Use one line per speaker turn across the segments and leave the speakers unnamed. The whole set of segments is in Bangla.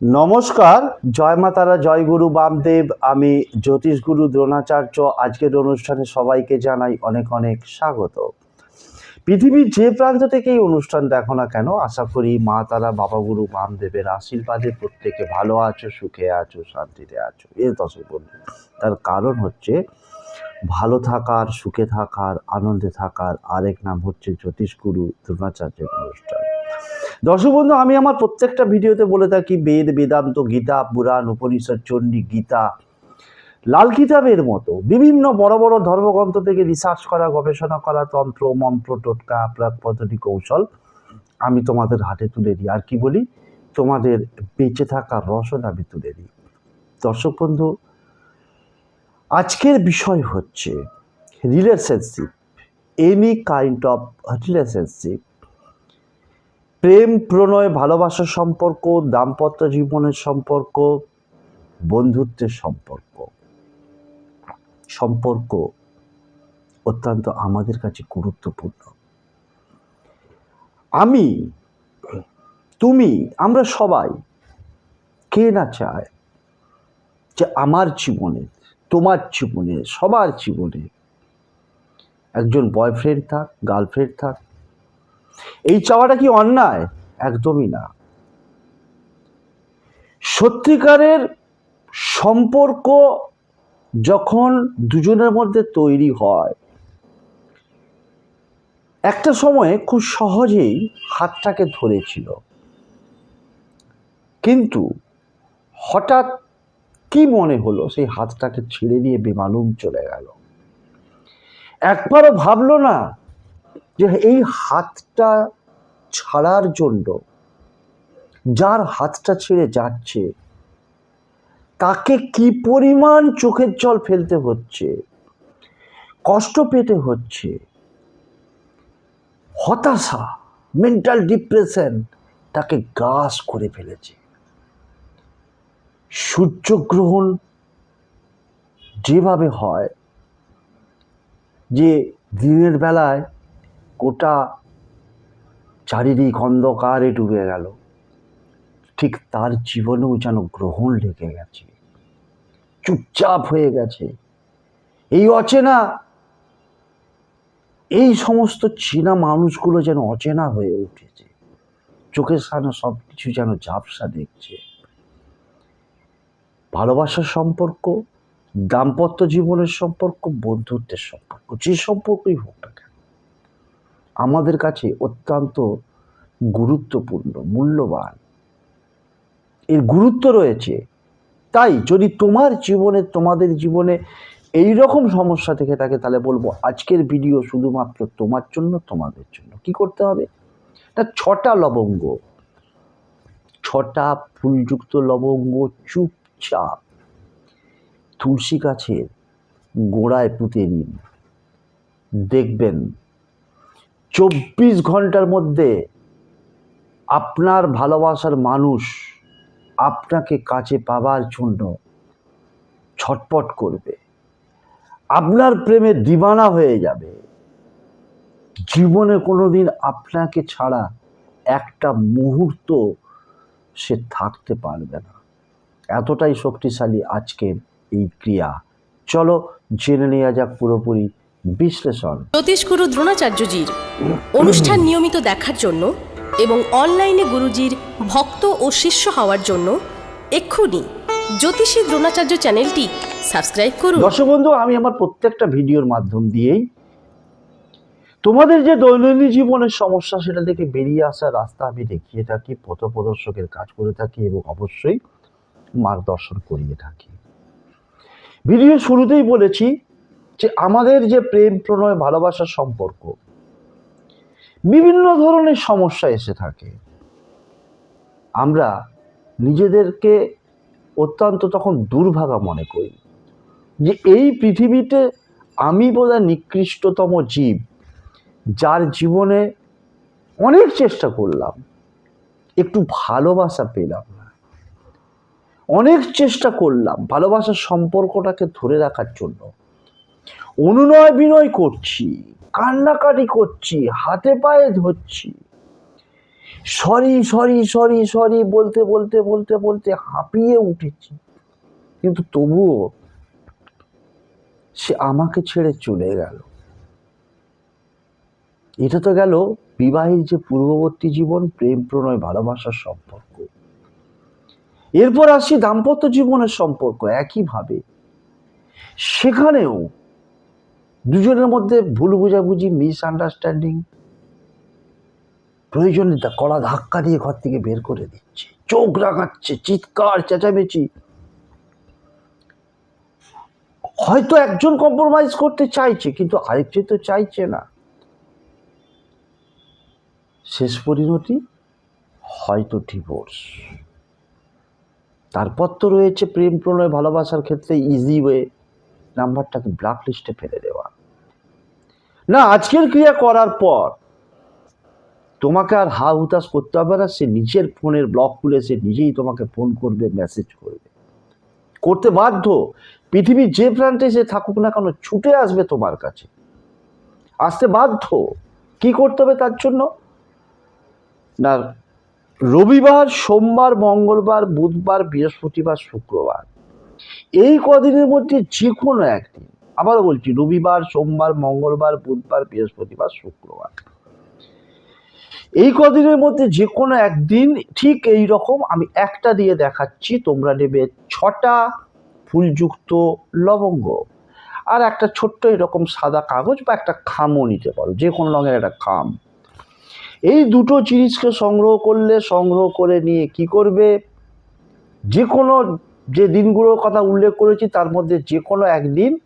নমস্কার, জয় মাতারা জয় গুরু বামদেব। আমি জ্যোতিষগুরু দ্রোণাচার্য। আজকের অনুষ্ঠানে সবাইকে জানাই অনেক অনেক স্বাগত। পৃথিবীর যে প্রান্ত থেকে এই অনুষ্ঠান দেখো না কেন, আশা করি মা তারা, বাবা গুরু বামদেবের আশীর্বাদে প্রত্যেকে ভালো আছো, সুখে আছো, শান্তিতে আছো। এর দশই বন্ধু, তার কারণ হচ্ছে ভালো থাকার, সুখে থাকার, আনন্দে থাকার আরেক নাম হচ্ছে জ্যোতিষগুরু দ্রোণাচার্যের অনুষ্ঠান। দর্শক বন্ধু, আমি আমার প্রত্যেকটা ভিডিওতে বলে থাকি, বেদ, বেদান্ত, গীতা, পুরাণ, উপনিষদ, চণ্ডী, গীতা। লাল কিতাবের মতো বিভিন্ন বড় বড় ধর্মগ্রন্থ থেকে রিসার্চ করা, গবেষণা করা, তন্ত্র, মন্ত্র, টোটকা প্রাক পদ্ধতি, কৌশল আমি তোমাদের হাতে তুলে দিই। আর কি বলি? তোমাদের বেঁচে থাকার রসদ আমি তুলে দিই। দর্শক বন্ধু, আজকের বিষয় হচ্ছে relationship any kind of relationship প্রেম, প্রণয়, ভালোবাসার সম্পর্ক, দাম্পত্য জীবনের সম্পর্ক, বন্ধুত্বের সম্পর্ক। সম্পর্ক অত্যন্ত আমাদের কাছে গুরুত্বপূর্ণ। আমি, তুমি, আমরা সবাই, কে না চায় যে আমার জীবনে, তোমার জীবনে, সবার জীবনে একজন বয়ফ্রেন্ড থাক গার্লফ্রেন্ড থাক এই চাওয়াটা কি অন্যায়? একদমই না। সত্যিকারের সম্পর্ক যখন দুজনের মধ্যে তৈরি হয়, একটা সময়ে খুব সহজেই হাতটাকে ধরেছিল। কিন্তু হঠাৎ কি মনে হলো? সেই হাতটাকে ছেড়ে দিয়ে বেমালুম চলে গেল। একবারও ভাবলো না যে এই হাতটা ছাড়ার জন্য, যার হাতটা ছেড়ে যাচ্ছে, তাকে কি পরিমাণ চোখের জল ফেলতে হচ্ছে, কষ্ট পেতে হচ্ছে, হতাশা মেন্টাল ডিপ্রেশন তাকে গ্রাস করে ফেলেছে। সূর্যগ্রহণ যেভাবে হয়, যে দিনের বেলায় গোটা চারিদিক অন্ধকারে ডুবে গেল। ঠিক তার জীবনেও যেন গ্রহণ লেগে গেছে। চুপচাপ হয়ে গেছে। এই অচেনা, এই সমস্ত চেনা মানুষগুলো যেন অচেনা হয়ে উঠেছে। চোখের সামনে সব কিছু যেন ঝাপসা দেখছে। ভালোবাসার সম্পর্ক, দাম্পত্য জীবনের সম্পর্ক, বন্ধুত্বের সম্পর্ক, যে সম্পর্কই হোক না আমাদের কাছে অত্যন্ত গুরুত্বপূর্ণ, মূল্যবান। এর গুরুত্ব রয়েছে। তাই যদি তোমার জীবনে, তোমাদের জীবনে এই রকম সমস্যা থেকে থাকে, তাহলে বলব আজকের ভিডিও শুধুমাত্র তোমার জন্য, তোমাদের জন্য। কি করতে হবে? না, ছটা লবঙ্গ। ছটা ফুলযুক্ত লবঙ্গ চুপচাপ তুলসী গাছের গোড়ায় পুঁতে নিন। দেখবেন চব্বিশ ঘণ্টার মধ্যে আপনার ভালোবাসার মানুষ আপনাকে কাছে পাবার জন্য ছটপট করবে। আপনার প্রেমে দিবানা হয়ে যাবে। জীবনে কোনো দিন আপনাকে ছাড়া একটা মুহূর্ত সে থাকতে পারবে না। এতটাই শক্তিশালী আজকের এই ক্রিয়া। চলো জেনে নেওয়া যাক পুরোপুরি বিশ্লেষণ।
জ্যোতিষগুরু দ্রোণাচার্যজির অনুষ্ঠান নিয়মিত দেখার জন্য এবং অনলাইনে গুরুজির ভক্ত ও শিষ্য হওয়ার জন্য এক্ষুনি জ্যোতিষী দ্রোণাচার্য চ্যানেলটি সাবস্ক্রাইব করুন।
দর্শক বন্ধু আমি আমার প্রত্যেকটা ভিডিওর মাধ্যম দিয়েই তোমাদের যে দৈনন্দিন জীবনের সমস্যা সেটা থেকে বেরিয়ে আসার রাস্তা আমি দেখিয়ে থাকি পথ প্রদর্শকের কাজ করে থাকি এবং অবশ্যই মার্গদর্শন করিয়ে থাকি। ভিডিও শুরুতেই বলেছি যে আমাদের যে প্রেম, প্রণয়, ভালোবাসার সম্পর্ক, বিভিন্ন ধরনের সমস্যা এসে থাকে। আমরা নিজেদেরকে অত্যন্ত তখন দুর্ভাগা মনে করি যে এই পৃথিবীতে আমি বোধহয় নিকৃষ্টতম জীব যার জীবনে অনেক চেষ্টা করলাম, একটু ভালোবাসা পেলাম না। অনেক চেষ্টা করলাম ভালোবাসার সম্পর্কটাকে ধরে রাখার জন্য। অনুনয় বিনয় করছি, কান্নাকাটি করছি, হাতে পায়ে ধরছি। সরি সরি সরি সরি বলতে বলতে বলতে বলতে হাঁপিয়ে উঠেছি। কিন্তু তবুও সে আমাকে ছেড়ে চলে গেল। এটা তো গেল বিবাহের যে পূর্ববর্তী জীবন, প্রেম, প্রণয়, ভালোবাসার সম্পর্ক। এরপর আসি দাম্পত্য জীবনের সম্পর্ক একইভাবে। সেখানেও দুজনের মধ্যে ভুল বুঝাবুঝি মিস আন্ডারস্ট্যান্ডিং প্রয়োজনে কড়া ধাক্কা দিয়ে ঘর থেকে বের করে দিচ্ছে। চোখ রাগাচ্ছে চিৎকার, চেঁচামেচি। হয়তো একজন কম্প্রোমাইজ করতে চাইছে, কিন্তু আরেকজন তো চাইছে না। শেষ পরিণতি হয়তো ডিভোর্স তারপর তো রয়েছে প্রেম প্রণয় ভালোবাসার ক্ষেত্রে ইজি ওয়ে নাম্বারটাকে ব্ল্যাক লিস্টে ফেলে দেওয়া। না, আজকের ক্রিয়া করার পর তোমাকে আর হা হুতাশ করতে হবে না, সে নিজের ফোনের ব্লক খুলে সে নিজেই তোমাকে ফোন করবে মেসেজ করবে। করতে বাধ্য। পৃথিবীর যে প্রান্তে সে থাকুক না কেন, ছুটে আসবে তোমার কাছে। আসতে বাধ্য। কি করতে হবে তার জন্য? না, রবিবার, সোমবার, মঙ্গলবার, বুধবার, বৃহস্পতিবার, শুক্রবার। এই কদিনের মধ্যে যে কোনো একদিন আবারও বলছি, রবিবার, সোমবার, মঙ্গলবার, বুধবার, বৃহস্পতিবার, শুক্রবার। এই কদিনের মধ্যে যে কোনো একদিন ঠিক এই রকম আমি একটা দিয়ে দেখাচ্ছি, তোমরা নেবে ছটা ফুলযুক্ত লবঙ্গ। আর একটা ছোট্ট এরকম সাদা কাগজ বা একটা খামও নিতে পারো, যে কোনো রঙের একটা খাম। এই দুটো জিনিসকে সংগ্রহ করলে, সংগ্রহ করে নিয়ে কি করবে? যে কোনো, যে দিনগুলোর কথা উল্লেখ করেছি, তার মধ্যে যে কোনো একদিন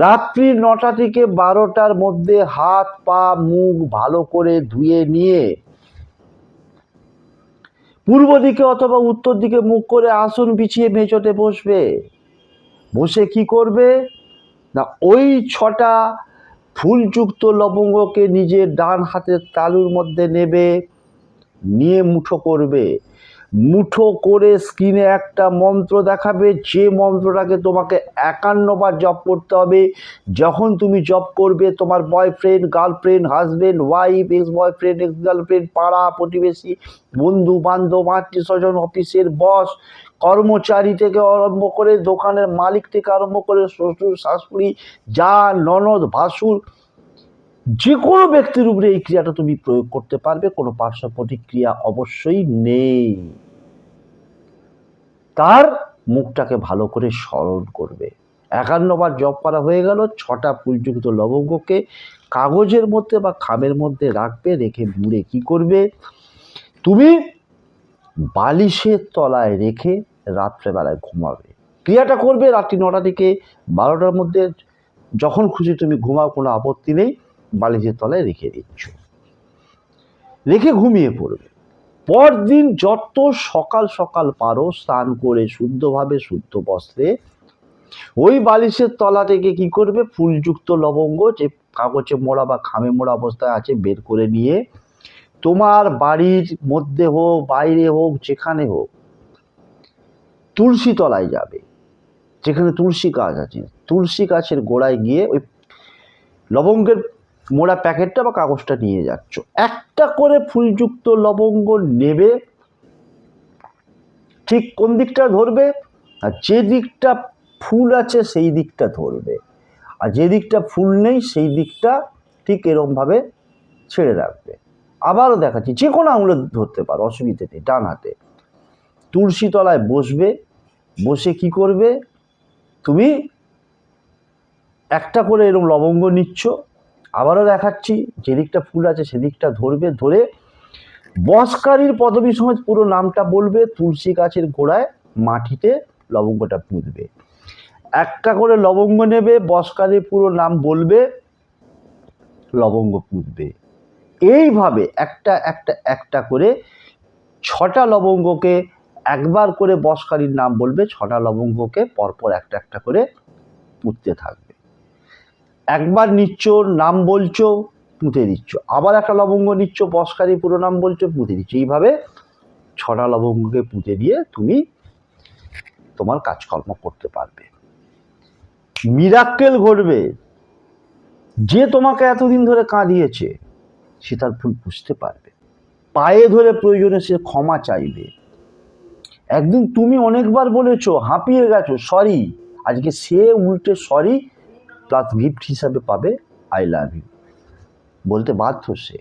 রাত্রি নটা থেকে বারোটার মধ্যে হাত, পা, মুখ ভালো করে ধুয়ে নিয়ে পূর্ব দিকে অথবা উত্তর দিকে মুখ করে আসন বিছিয়ে মেঝোতে বসবে। বসে কি করবে? না, ওই ছটা ফুলযুক্ত লবঙ্গকে নিজের ডান হাতের তালুর মধ্যে নেবে, নিয়ে মুঠো করবে। মুঠো করে স্ক্রিনে একটা মন্ত্র দেখাবে। যে মন্ত্রটাকে তোমাকে একান্নবার জপ করতে হবে। যখন তুমি জপ করবে, তোমার boyfriend girlfriend husband wife ex boyfriend ex girlfriend পাড়া, প্রতিবেশী বন্ধু বান্ধব আত্মীয় স্বজন অফিসের বস কর্মচারী থেকে আরম্ভ করে দোকানের মালিক থেকে আরম্ভ করে শ্বশুর, শাশুড়ি, যা, ননদ, ভাসুর যে কোনো ব্যক্তির উপরে এই ক্রিয়াটা তুমি প্রয়োগ করতে পারবে। কোনো পার্শ্ব প্রতিক্রিয়া অবশ্যই নেই। তার মুখটাকে ভালো করে স্মরণ করবে। একান্নবার জপ করা হয়ে গেল, ছটা ফুলযুক্ত লবঙ্গকে কাগজের মধ্যে বা খামের মধ্যে রাখবে, রেখে মুড়ে কি করবে? তুমি বালিশের তলায় রেখে রাত্রেবেলায় ঘুমাবে। ক্রিয়াটা করবে রাত্রি নটা থেকে বারোটার মধ্যে। যখন খুশি তুমি ঘুমাও, কোনো আপত্তি নেই, বালিশের তলায় রেখে দিচ্ছ। রেখে ঘুমিয়ে পড়বে। পরদিন যত সকাল সকাল পারো স্নান করে শুদ্ধভাবে শুদ্ধ বস্ত্রে, ওই বালিশের তলা থেকে কি করবে? ফুলযুক্ত লবঙ্গ যে কাগজে মোড়া বা খামে মোড়া অবস্থায় আছে বের করে নিয়ে তোমার বাড়ির মধ্যে হোক, বাইরে হোক, যেখানে হোক তুলসী তলায় যাবে। যেখানে তুলসী গাছ আছে, তুলসী গাছের গোড়ায় গিয়ে ওই লবঙ্গের মোড়া প্যাকেটটা বা কাগজটা নিয়ে যাচ্ছ। একটা করে ফুলযুক্ত লবঙ্গ নেবে, ঠিক কোন দিকটা ধরবে? আর যে দিকটা ফুল আছে সেই দিকটা ধরবে। আর যে দিকটা ফুল নেই সেই দিকটা ঠিক এরমভাবে ছেড়ে রাখবে। আবারও দেখাচ্ছি, যে কোনো আঙুলে ধরতে পারো, অসুবিধে নেই, ডান হাতে। তুলসী তলায় বসবে, বসে কি করবে? তুমি একটা করে এরকম লবঙ্গ নিচ্ছ আবারও দেখাচ্ছি যে দিকটা ফুল আছে সেদিকটা ধরবে, ধরে বসকারীর পদবী সমেত পুরো নামটা বলবে, তুলসী গাছের গোড়ায় মাটিতে লবঙ্গটা পুঁতবে। একটা করে লবঙ্গ নেবে, বসকারীর পুরো নাম বলবে, লবঙ্গ পুঁতবে। এইভাবে একটা একটা একটা করে ছটা লবঙ্গকে একবার করে বসকারীর নাম বলবে, ছটা লবঙ্গকে পরপর একটা একটা করে পুঁততে থাকবে। একবার নিচ্ছ, নাম বলছো, পুঁতে দিচ্ছ। আবার একটা লবঙ্গ নিচ্ছ, বসকারী পুরো নাম বলছো, পুঁতে দিচ্ছ। এইভাবে ছটা লবঙ্গকে পুঁতে দিয়ে তুমি তোমার কাজকর্ম করতে পারবে। মিরাক্কেল ঘটবে। যে তোমাকে এতদিন ধরে কাঁদিয়েছে, সে তার ভুল বুঝতে পারবে। পায়ে ধরে প্রয়োজনে সে ক্ষমা চাইবে। একদিন তুমি অনেকবার বলেছ, হাঁপিয়ে গেছো, সরি। আজকে সে উল্টে সরি প্লাস গিফট হিসাবে পাবে আই লাভ ইউ বলতে বাধ্য সে।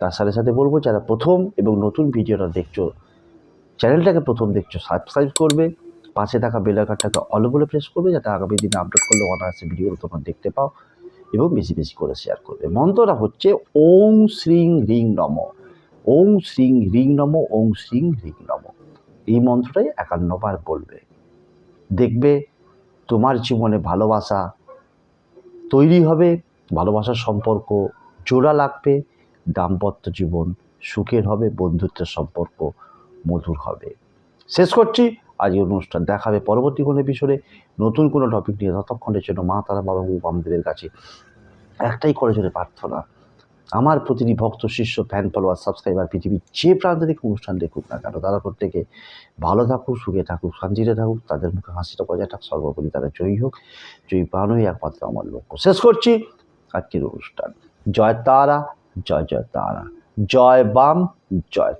তার সাথে সাথে বলব, যারা প্রথম এবং নতুন ভিডিওটা দেখছ, চ্যানেলটাকে প্রথম দেখছ সাবস্ক্রাইব করবে। পাশে থাকা বেলাকারটাকে অল বলে প্রেস করবে, যাতে আগামী দিনে আপলোড করলে অনায়াসে ভিডিও তোমরা দেখতে পাও এবং বেশি বেশি করে শেয়ার করবে। মন্ত্রটা হচ্ছে ওং শ্রীং রিং নম। ওং শ্রীং রিং নম, ওং শ্রীং রিং নম। এই মন্ত্রটাই একান্নবার বলবে। দেখবে তোমার জীবনে ভালোবাসা তৈরি হবে, ভালোবাসার সম্পর্ক জোড়া লাগবে, দাম্পত্য জীবন সুখের হবে, বন্ধুত্বের সম্পর্ক মধুর হবে। শেষ করছি। আজকের অনুষ্ঠান দেখাবে পরবর্তী কোনো এপিসোডে নতুন কোনো টপিক নিয়ে ততক্ষণের জন্য মা, তারা, বাবা বামদেবের কাছে একটাই করে চলে প্রার্থনা। আমার প্রতিটি ভক্ত, শিষ্য ফ্যান ফলোয়ার সাবস্ক্রাইবার পৃথিবীর যে প্রান্ত থেকে অনুষ্ঠান দেখুক না কেন, তারা প্রত্যেকে ভালো থাকুক, সুখে থাকুক, শান্তিতে থাকুক, তাদের মুখে হাসিটা বজায় থাক, সর্বোপরি তারা জয়ী হোক। জয়ী প্রাণই একমাত্র আমার লক্ষ্য। শেষ করছি আজকের অনুষ্ঠান। জয় তারা, জয় জয় তারা। জয় বাম, জয়